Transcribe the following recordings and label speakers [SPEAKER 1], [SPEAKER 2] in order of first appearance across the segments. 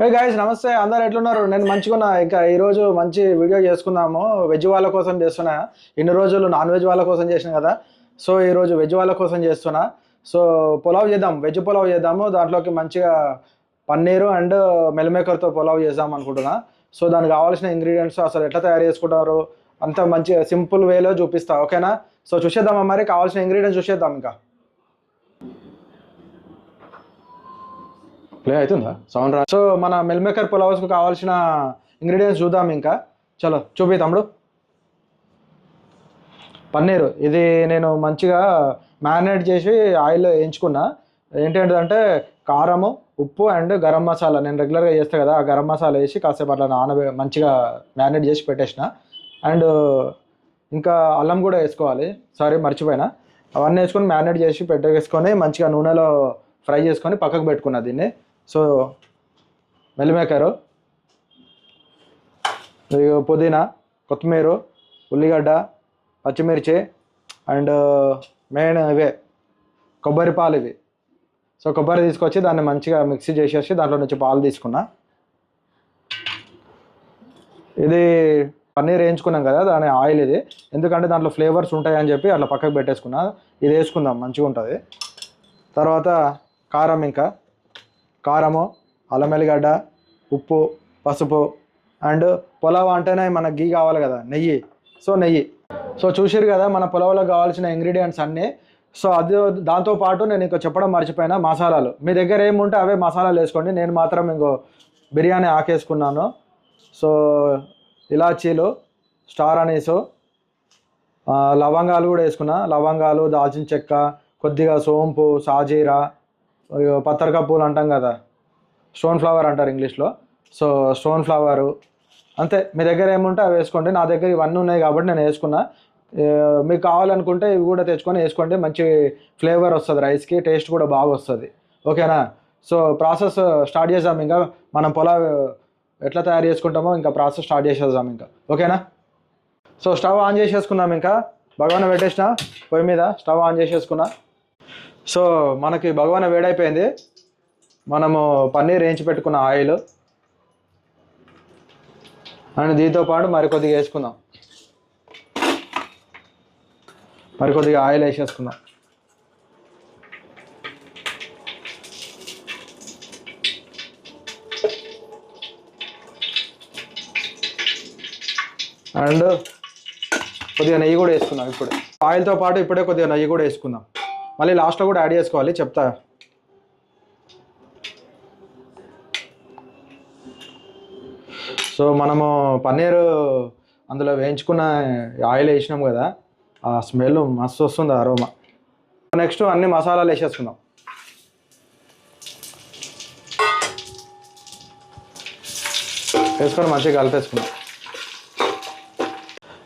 [SPEAKER 1] Hey guys నమస్తే. అందరు ఎట్లున్నారు? నేను మంచిగున్నా. ఇంకా ఈరోజు మంచి వీడియో చేసుకున్నాము వెజ్ వాళ్ళ కోసం చేస్తున్నా. ఇన్ని రోజులు నాన్ వెజ్ వాళ్ళ కోసం చేసిన కదా. సో ఈరోజు వెజ్ వాళ్ళ కోసం చేస్తున్నా. సో పులావ్ చేద్దాం. వెజ్ పులావ్ చేద్దాము. దాంట్లోకి మంచిగా పన్నీరు అండ్ మెల్మేకర్తో పులావ్ చేద్దాం అనుకుంటున్నా. సో దానికి కావాల్సిన ఇంగ్రీడియంట్స్ అసలు ఎట్లా తయారు చేసుకుంటారు? అంత మంచిగా సింపుల్ వేలో చూపిస్తా. ఓకేనా సో చూసేద్దామా మరి? కావాల్సిన ఇంగ్రీడియంట్స్ చూసేద్దాం ఇంకా. ప్లే అవుతుందా? సౌండ్ రా. సో మన మిల్ మేకర్ పులావ్స్కి కావాల్సిన ఇంగ్రీడియంట్స్ చూద్దాం ఇంకా. చలో చూపి తమ్ముడు. పన్నీరు. ఇది నేను మంచిగా మ్యారినేట్ చేసి ఆయిల్లో వేయించుకున్నా. ఏంటంటే కారము ఉప్పు అండ్ గరం మసాలా. నేను రెగ్యులర్గా చేస్తాను కదా ఆ గరం మసాలా వేసి కాసేపు అట్లా నానబె మంచిగా మ్యారినేట్ చేసి పెట్టేసిన. అండ్ ఇంకా అల్లం కూడా వేసుకోవాలి. సారీ మర్చిపోయినా. అవన్నీ వేసుకొని మ్యారినేట్ చేసి పెట్టేసుకొని మంచిగా నూనెలో ఫ్రై చేసుకొని పక్కకు పెట్టుకున్నా దీన్ని. So meal maker. పుదీనా కొత్తిమీర ఉల్లిగడ్డ పచ్చిమిర్చి అండ్ మెయిన్ ఇవే కొబ్బరి పాలు ఇవి. సో కొబ్బరి తీసుకొచ్చి దాన్ని మంచిగా మిక్సీ చేసేసి దాంట్లో నుంచి పాలు తీసుకున్నా. ఇది పన్నీర్ వేయించుకున్నాం కదా దాని ఆయిల్ ఇది. ఎందుకంటే దాంట్లో ఫ్లేవర్స్ ఉంటాయని చెప్పి అట్లా పక్కకు పెట్టేసుకున్నా. ఇది వేసుకుందాం మంచిగా ఉంటుంది తర్వాత కారం ఇంకా. కారము అల్లం ఎల్లిగడ్డ ఉప్పు పసుపు అండ్ పులావ్ అంటేనే మనకు గీ కావాలి కదా నెయ్యి. సో నెయ్యి. సో చూసారు కదా మన పులావ్లో కావాల్సిన ఇంగ్రీడియంట్స్ అన్నీ. సో అది దాంతోపాటు నేను ఇంకా చెప్పడం మర్చిపోయిన మసాలాలు. మీ దగ్గర ఏముంటే అవే మసాలాలు వేసుకోండి. నేను మాత్రం ఇంకో బిర్యానీ ఆకేసుకున్నాను. సో ఇలాచీలు స్టార్ అనేసు లవంగాలు కూడా వేసుకున్నా. లవంగాలు దాల్చిన చెక్క కొద్దిగా సోంపు సాజీరా పత్తరకా పూలు అంటాం కదా. స్టోన్ ఫ్లవర్ అంటారు ఇంగ్లీష్లో. సో స్టోన్ ఫ్లవరు అంతే. మీ దగ్గర ఏముంటే అవి వేసుకోండి. నా దగ్గర ఇవన్నీ ఉన్నాయి కాబట్టి నేను వేసుకున్నా. మీకు కావాలనుకుంటే ఇవి కూడా తెచ్చుకొని వేసుకోండి. మంచి ఫ్లేవర్ వస్తుంది రైస్కి టేస్ట్ కూడా బాగా వస్తుంది. ఓకేనా? సో ప్రాసెస్ స్టార్ట్ చేద్దాం ఇంకా. మనం పొలావ్ ఎట్లా తయారు చేసుకుంటామో ఇంకా ప్రాసెస్ స్టార్ట్ చేసేద్దాం ఇంకా. ఓకేనా? సో స్టవ్ ఆన్ చేసేసుకుందాం ఇంకా. భగవాన్ పెట్టేసిన పొయ్యి మీద స్టవ్ ఆన్ చేసేసుకున్నా. సో మనకి భగవాన్ వేడైపోయింది. మనము పన్నీర్ వేయించి పెట్టుకున్న ఆయిల్. అండ్ దీంతో పాటు మరి కొద్దిగా వేసుకుందాం. మరి కొద్దిగా ఆయిల్ వేసేసుకుందాం. అండ్ కొద్దిగా నెయ్యి కూడా వేసుకుందాం ఇప్పుడు. ఆయిల్తో పాటు ఇప్పుడే కొద్దిగా నెయ్యి కూడా వేసుకుందాం. మళ్ళీ లాస్ట్లో కూడా యాడ్ చేసుకోవాలి చెప్తా. సో మనము పన్నీరు అందులో వేయించుకున్న ఆయిల్ వేసినాం కదా ఆ స్మెల్ మస్తు వస్తుంది అరోమా నెక్స్ట్ అన్ని మసాలాలు వేసేసుకుందాం. వేసుకొని మంచిగా కలిపేసుకుందాం.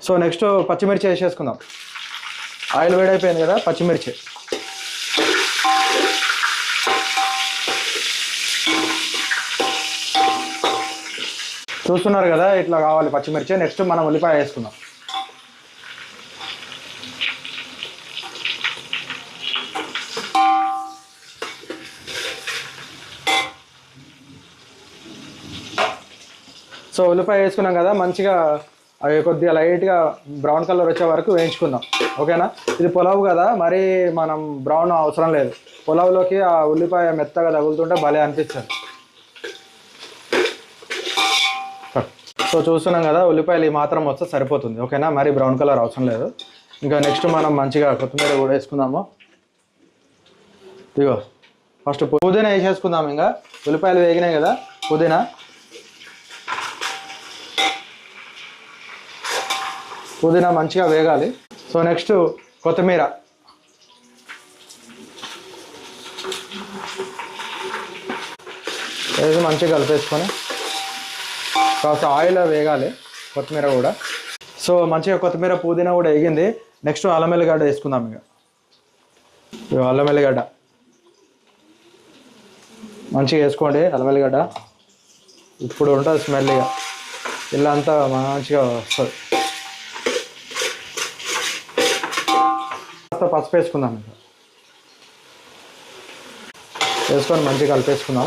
[SPEAKER 1] సో నెక్స్ట్ పచ్చిమిర్చి వేసేసుకుందాం. ఆయిల్ వేడైపోయింది కదా పచ్చిమిర్చి. చూస్తున్నారు కదా ఇట్లా కావాలి పచ్చిమిర్చి. నెక్స్ట్ మనం ఉల్లిపాయ వేసుకుందాం. సో ఉల్లిపాయ వేసుకున్నాం కదా మంచిగా అవి కొద్దిగా లైట్గా బ్రౌన్ కలర్ వచ్చే వరకు వేయించుకుందాం. ఓకేనా? ఇది పులావ్ కదా మరి మనం బ్రౌన్ అవసరం లేదు. పులావ్లోకి ఆ ఉల్లిపాయ మెత్తగా తగులుతుంటే భలే అనిపిస్తుంది. సో చూస్తున్నాం కదా ఉల్లిపాయలు ఈ మాత్రం వస్తే సరిపోతుంది. ఓకేనా? మరి బ్రౌన్ కలర్ అవసరం లేదు. ఇంకా నెక్స్ట్ మనం మంచిగా కొత్తిమీర కూడా వేసుకుందాము. ఇదిగో ఫస్ట్ పుదీనా వేసేసుకుందాం ఇంకా. ఉల్లిపాయలు వేగినాయి కదా పుదీనా. పుదీనా మంచిగా వేగాలి. సో నెక్స్ట్ కొత్తిమీర. వేసి మంచిగా కలిపేసుకొని కాస్త ఆయిల్ వేగాలి కొత్తిమీర కూడా. సో మంచిగా కొత్తిమీర పుదీనా కూడా వేగింది. నెక్స్ట్ అల్లం ఎల్లిగడ్డ వేసుకుందాం ఇక. అల్లం ఎల్లిగడ్డ మంచిగా వేసుకోండి అల్లం ఎల్లిగడ్డ ఇప్పుడు ఉంటుంది స్మెల్ ఇక. ఇల్లు అంతా మంచిగా వస్తుంది. కాస్త పసుపు వేసుకుందాం. ఇంకా వేసుకొని మంచిగా కలిపేసుకుందాం.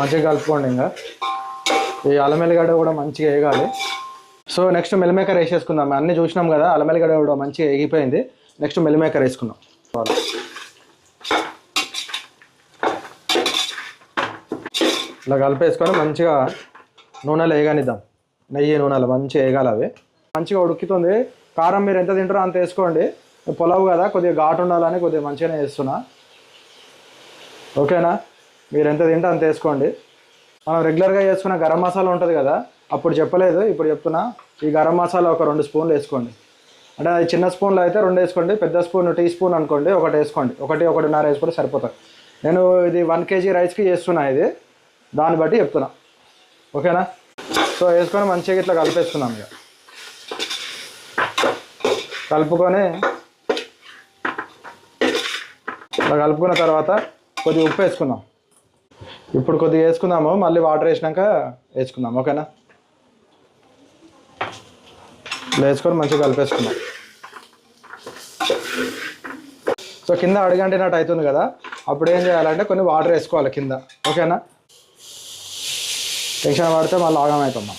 [SPEAKER 1] మంచిగా కలుపుకోండి ఇంకా. ఈ అల్లం ఎల్లిగడ్డ కూడా మంచిగా వేగాలి. సో నెక్స్ట్ మిల్మేకర్ వేసేసుకుందాం. అన్నీ చూసినాం కదా అల్లం ఎల్లిగడ్డ కూడా మంచిగా ఎగిపోయింది నెక్స్ట్ మిల్మేకర్ వేసుకుందాం. ఇలా కలిపేసుకొని మంచిగా నూనెలో వేయగానిద్దాం నెయ్యి నూనెలో మంచిగా వేయగాలి అవి మంచిగా ఉడుకుతుంది. కారం మీరు ఎంత తింటారో అంత వేసుకోండి. పొలవు కదా కొద్దిగా ఘాటు ఉండాలని కొద్దిగా మంచిగానే వేస్తున్నా ఓకేనా? మీరు ఎంత తింటే అంత వేసుకోండి. మనం రెగ్యులర్గా చేసుకున్న గరం మసాలా ఉంటుంది కదా అప్పుడు చెప్పలేదు ఇప్పుడు చెప్తున్నా. ఈ గరం మసాలా ఒక రెండు స్పూన్లు వేసుకోండి. అంటే అది చిన్న స్పూన్లో అయితే రెండు వేసుకోండి పెద్ద స్పూన్ టీ స్పూన్ అనుకోండి ఒకటి వేసుకోండి. ఒకటి ఒకటిన్నర వేసుకుంటే సరిపోతుంది. నేను ఇది వన్ కేజీ రైస్కి చేస్తున్నా ఇది. దాన్ని బట్టి చెప్తున్నా. ఓకేనా? సో వేసుకొని మంచిగా ఇట్లా కలిపేసుకున్నాం ఇక. కలుపుకొని ఇట్లా కలుపుకున్న తర్వాత కొద్దిగా ఉప్పు వేసుకుందాం. ఇప్పుడు కొద్దిగా వేసుకుందాము మళ్ళీ వాటర్ వేసినాక వేసుకుందాం ఓకేనా? వేసుకొని మంచిగా కలిపేసుకుందాం. సో కింద అడిగంటినట్టు అవుతుంది కదా అప్పుడు ఏం చేయాలంటే కొన్ని వాటర్ వేసుకోవాలి కింద ఓకేనా? టెన్షన్ పడితే మళ్ళీ ఆగం అవుతున్నాం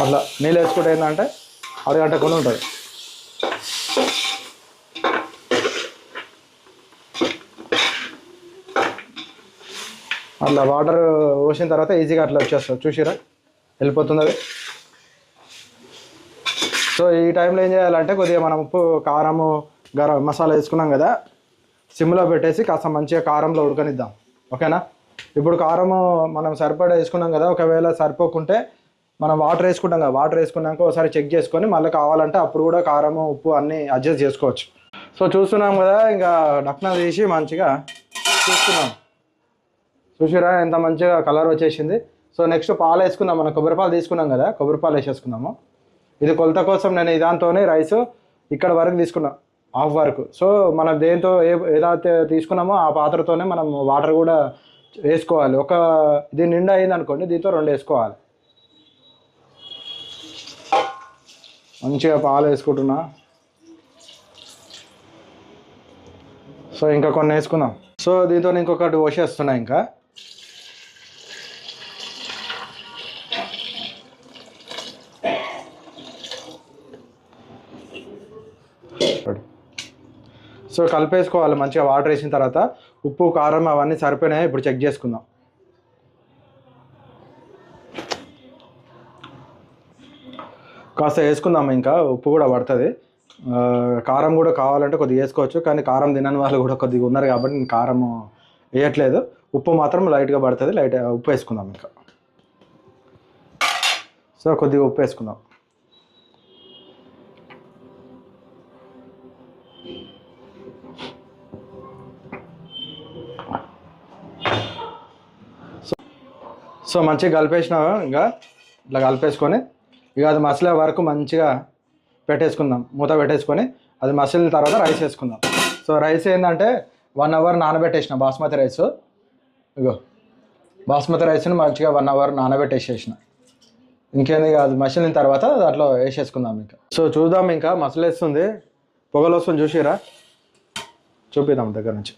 [SPEAKER 1] అట్లా నీళ్ళు వేసుకుంటే ఏంటంటే అడగంటకుండా ఉంటుంది. అట్లా వాటర్ పోసిన తర్వాత ఈజీగా అట్లా వచ్చేస్తుంది చూసిరా? వెళ్ళిపోతుంది అది. సో ఈ టైంలో ఏం చేయాలంటే కొద్దిగా మనం ఉప్పు కారము గరం మసాలా వేసుకున్నాం కదా సిమ్లో పెట్టేసి కాస్త మంచిగా కారంలో ఉడకనిద్దాం. ఓకేనా? ఇప్పుడు కారము మనం సరిపడా వేసుకున్నాం కదా ఒకవేళ సరిపోకుంటే మనం వాటర్ వేసుకుంటాం కదా వాటర్ వేసుకున్నాక ఒకసారి చెక్ చేసుకొని మళ్ళీ కావాలంటే అప్పుడు కూడా కారము ఉప్పు అన్నీ అడ్జస్ట్ చేసుకోవచ్చు. సో చూస్తున్నాం కదా ఇంకా డక్నా తీసి మంచిగా చూస్తున్నాం. చూసిరా ఎంత మంచిగా కలర్ వచ్చేసింది. సో నెక్స్ట్ పాలు వేసుకుందాం మనం కొబ్బరి పాలు తీసుకున్నాం కదా కొబ్బరి పాలు వేసేసుకుందాము ఇది కొలత కోసం నేను ఇదాంతోనే రైస్ ఇక్కడ వరకు తీసుకున్నా హాఫ్ వరకు. సో మనం దేంతో ఏ ఏదైతే తీసుకున్నామో ఆ పాత్రతోనే మనం వాటర్ కూడా వేసుకోవాలి. ఒక ఇది నిండా అయింది అనుకోండి దీంతో రెండు వేసుకోవాలి. మంచిగా పాలు వేసుకుంటున్నా. సో ఇంకా కొన్ని వేసుకుందాం. సో దీంతో ఇంకొకటి పోసేస్తున్నా ఇంకా. సో కలిపేసుకోవాలి. మంచిగా వాటర్ వేసిన తర్వాత ఉప్పు కారం అవన్నీ సరిపోయినాయి? ఇప్పుడు చెక్ చేసుకుందాం. కాస్త వేసుకుందాం ఇంకా ఉప్పు కూడా పడుతుంది. కారం కూడా కావాలంటే కొద్దిగా వేసుకోవచ్చు కానీ కారం తినని వాళ్ళు కూడా కొద్దిగా ఉన్నారు కాబట్టి నేను కారం వేయట్లేదు. ఉప్పు మాత్రం లైట్గా పడుతుంది లైట్ ఉప్పు వేసుకుందాం ఇంకా. సో కొద్దిగా ఉప్పు వేసుకుందాం. సో మంచిగా కలిపేసినావు? ఇంకా ఇట్లా కలిపేసుకొని ఇక అది మసలే వరకు మంచిగా పెట్టేసుకుందాం. మూత పెట్టేసుకొని అది మసిలిన తర్వాత రైస్ వేసుకుందాం. సో రైస్ ఏంటంటే వన్ అవర్ నానబెట్టేసిన బాస్మతి రైస్. ఇగో బాస్మతి రైస్ని మంచిగా వన్ అవర్ నానబెట్టేసేసిన. ఇంకేంది కాదు మసిలిన తర్వాత దాంట్లో వేసేసుకుందాం ఇంకా. సో చూద్దాం ఇంకా మసలేస్తుంది. పొగలు వస్తుంది చూసిరా? చూపిద్దాం దగ్గర నుంచి.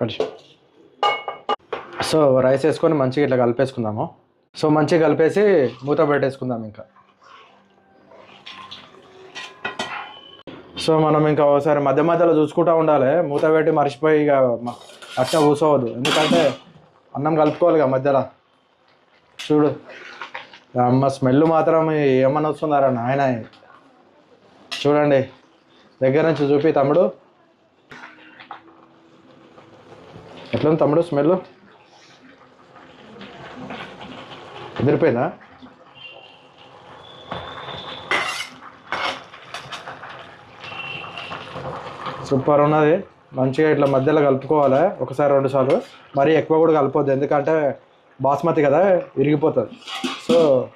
[SPEAKER 1] కలిసి సో రైస్ వేసుకొని మంచిగా ఇట్లా కలిపేసుకుందాము. సో మంచిగా కలిపేసి మూత పెట్టేసుకుందాం ఇంకా. సో మనం ఇంకా ఒకసారి మధ్య మధ్యలో చూసుకుంటూ ఉండాలి. మూత పెట్టి మర్చిపోయి ఇక మ- అట్లా కూర్చోవద్దు ఎందుకంటే అన్నం కలుపుకోవాలి ఇక మధ్యలో. చూడు. అమ్మ స్మెల్ మాత్రం ఏమన్నా వస్తుందారా నాయన? చూడండి. దగ్గర నుంచి చూపి తమ్ముడు. ఎట్లుంది తమ్ముడు స్మెల్? ఎదిరిపోయిందా? సూపర్ ఉన్నది. మంచిగా ఇట్లా మధ్యలో కలుపుకోవాలి. ఒకసారి రెండు సార్లు. మరీ ఎక్కువ కూడా కలపొద్దు. ఎందుకంటే బాస్మతి కదా విరిగిపోతుంది. సో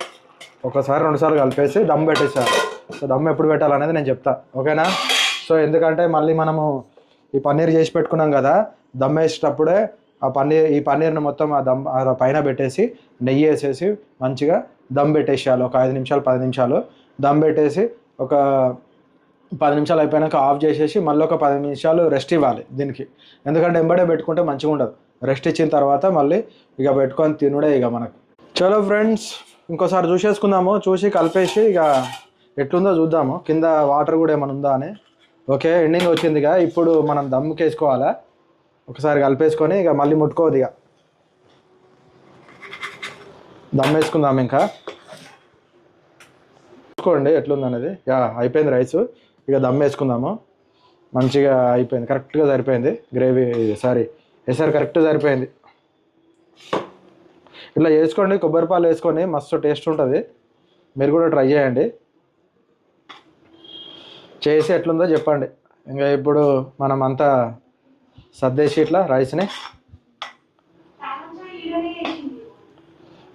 [SPEAKER 1] ఒకసారి రెండుసార్లు కలిపేసి దమ్ పెట్టేసారు సో దమ్ ఎప్పుడు పెట్టాలనేది నేను చెప్తా. ఓకేనా? సో ఎందుకంటే మళ్ళీ మనము ఈ పన్నీర్ చేసి పెట్టుకున్నాం కదా దమ్ వేసేటప్పుడే ఆ పన్నీర్ ఈ పన్నీర్ని మొత్తం ఆ దమ్ ఆ పైన పెట్టేసి నెయ్యి వేసేసి మంచిగా దమ్ పెట్టేసేయాలి. ఒక ఐదు నిమిషాలు పది నిమిషాలు దమ్ పెట్టేసి ఒక పది నిమిషాలు అయిపోయాక ఆఫ్ చేసేసి మళ్ళీ ఒక పది నిమిషాలు రెస్ట్ ఇవ్వాలి దీనికి. ఎందుకంటే ఎంబడే పెట్టుకుంటే మంచిగా ఉండదు. రెస్ట్ ఇచ్చిన తర్వాత మళ్ళీ ఇక పెట్టుకొని తినుడే ఇక మనకు. చలో ఫ్రెండ్స్ ఇంకోసారి చూసేసుకుందాము. చూసి కలిపేసి ఇక ఎట్లుందో చూద్దాము. కింద వాటర్ కూడా ఏమైనా ఉందా అని. ఓకే ఎండింగ్ వచ్చింది ఇక. ఇప్పుడు మనం దమ్ముకేసుకోవాలా ఒకసారి కలిపేసుకొని ఇక మళ్ళీ ముట్టుకోవద్దు ఇక. దమ్ వేసుకుందాం ఇంకా. చూసుకోండి ఎట్లుంది అనేది యా అయిపోయింది రైస్. ఇక దమ్ వేసుకుందాము మంచిగా అయిపోయింది. కరెక్ట్గా సరిపోయింది. గ్రేవీ సారీ ఎసరు కరెక్ట్ సరిపోయింది. ఇట్లా వేసుకోండి కొబ్బరి పాలు వేసుకొని మస్తు టేస్ట్ ఉంటుంది. మీరు కూడా ట్రై చేయండి. చేసి ఎట్లుందో చెప్పండి. ఇంకా ఇప్పుడు మనం అంతా సర్దేసి ఇట్లా రైస్ని?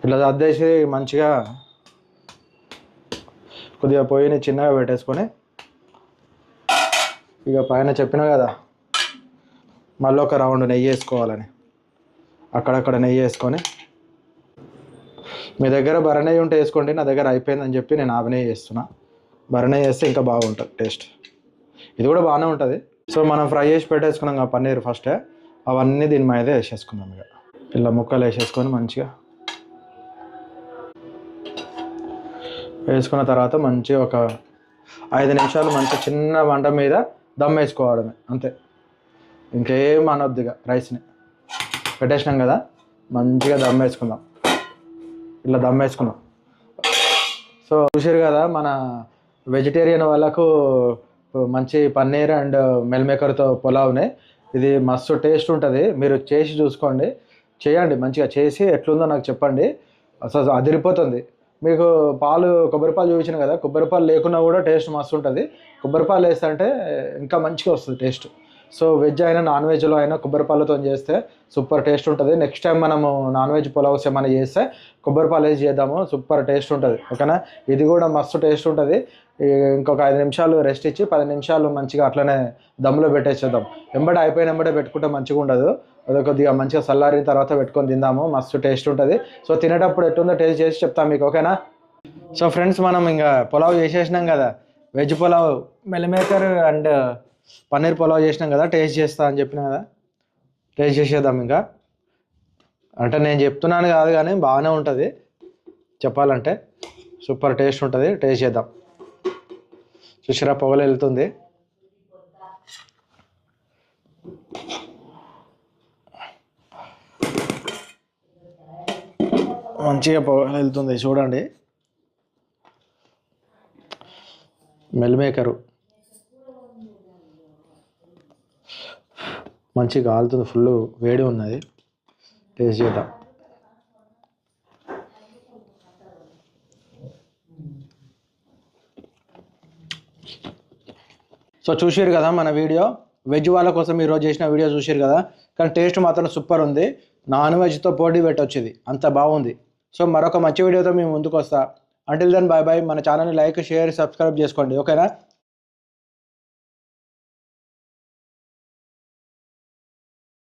[SPEAKER 1] ఇట్లా సర్దేసి మంచిగా కొద్దిగా పొయ్యిని చిన్నగా పెట్టేసుకొని ఇక పైన చెప్పినా కదా మళ్ళీ ఒక రౌండ్ నెయ్యి వేసుకోవాలని. అక్కడక్కడ నెయ్యి వేసుకొని మీ దగ్గర బరనెయ్యి ఉంటే వేసుకోండి నా దగ్గర అయిపోయిందని చెప్పి నేను ఆవనెయ్యి వేస్తున్నా. బరనెయ్యి వేస్తే ఇంకా బాగుంటుంది టేస్ట్. ఇది కూడా బాగానే ఉంటుంది. సో మనం ఫ్రై చేసి పెట్టేసుకున్నాం కదా పన్నీర్ ఫస్ట్ అవన్నీ దీని మీద వేసేసుకుందాం ఇక. ఇలా ముక్కలు వేసేసుకొని మంచిగా వేసుకున్న తర్వాత మంచిగా ఒక ఐదు నిమిషాలు మంచి చిన్న వంట మీద దమ్ వేసుకోవడమే అంతే. ఇంకేం అనొద్దు ఇక రైస్ని. పెట్టేసినాం కదా మంచిగా దమ్ వేసుకుందాం. ఇలా దమ్ వేసుకున్నాం సో చూసారు కదా మన వెజిటేరియన్ వాళ్ళకు మంచి పన్నీర్ అండ్ మెల్ మేకర్తో పులావ్ని. ఇది మస్తు టేస్ట్ ఉంటుంది. మీరు చేసి చూసుకోండి. చేయండి. మంచిగా చేసి ఎట్లుందో నాకు చెప్పండి. అసలు అదిరిపోతుంది. మీకు పాలు కొబ్బరి పాలు చూపించిన కదా కొబ్బరి పాలు లేకున్నా కూడా టేస్ట్ మస్తు ఉంటుంది. కొబ్బరి పాలు వేస్తే ఇంకా మంచిగా వస్తుంది టేస్ట్. సో వెజ్ అయినా నాన్ వెజ్లో అయినా కొబ్బరి పాలతో చేస్తే సూపర్ టేస్ట్ ఉంటుంది. నెక్స్ట్ టైం మనము నాన్ వెజ్ పులావ్స్ ఏమైనా చేస్తే కొబ్బరి పాలు వేసి చేద్దాము. సూపర్ టేస్ట్ ఉంటుంది. ఓకేనా? ఇది కూడా మస్తు టేస్ట్ ఉంటుంది. ఇంకొక ఐదు నిమిషాలు రెస్ట్ ఇచ్చి పది నిమిషాలు మంచిగా అట్లనే దమ్ములో పెట్టేసేద్దాం. ఎంబడి అయిపోయిన ఎంబడే పెట్టుకుంటే మంచిగా ఉండదు. అది కొద్దిగా మంచిగా చల్లారిన తర్వాత పెట్టుకొని తిందాము. మస్తు టేస్ట్ ఉంటుంది. సో తినేటప్పుడు ఎట్టుందో టేస్ట్ చేసి చెప్తాం మీకు ఓకేనా? సో ఫ్రెండ్స్ మనం ఇంకా పులావ్ చేసేసినాం కదా. Veg pulao meal maker and paneer pulao చేసినాం కదా. టేస్ట్ చేస్తా అని చెప్పిన కదా. టేస్ట్ చేసేద్దాం ఇంకా. అంటే నేను చెప్తున్నాను కాదు కానీ బాగానే ఉంటుంది. చెప్పాలంటే సూపర్ టేస్ట్ ఉంటుంది. టేస్ట్ చేద్దాం. చూసిరా పొగలు వెళ్తుంది. మంచిగా పొగలు వెళ్తుంది చూడండి. మెల్మేకరు మంచిగా కాలుతుంది ఫుల్ వేడి ఉన్నది. టేస్ట్ చేద్దాం. సో చూసారు కదా మన వీడియో. వెజ్ వాళ్ళ కోసం ఈరోజు చేసిన వీడియో చూసారు కదా. కానీ టేస్ట్ మాత్రం సూపర్ ఉంది. నాన్ వెజ్తో పోటీ పెట్టొచ్చు ఇది అంత బాగుంది. సో మరొక మంచి వీడియోతో మేము ముందుకు వస్తా అంటిల్ దెన్ బాయ్ బాయ్ మన ఛానల్ని లైక్ షేర్ సబ్స్క్రైబ్ చేసుకోండి. ఓకేనా?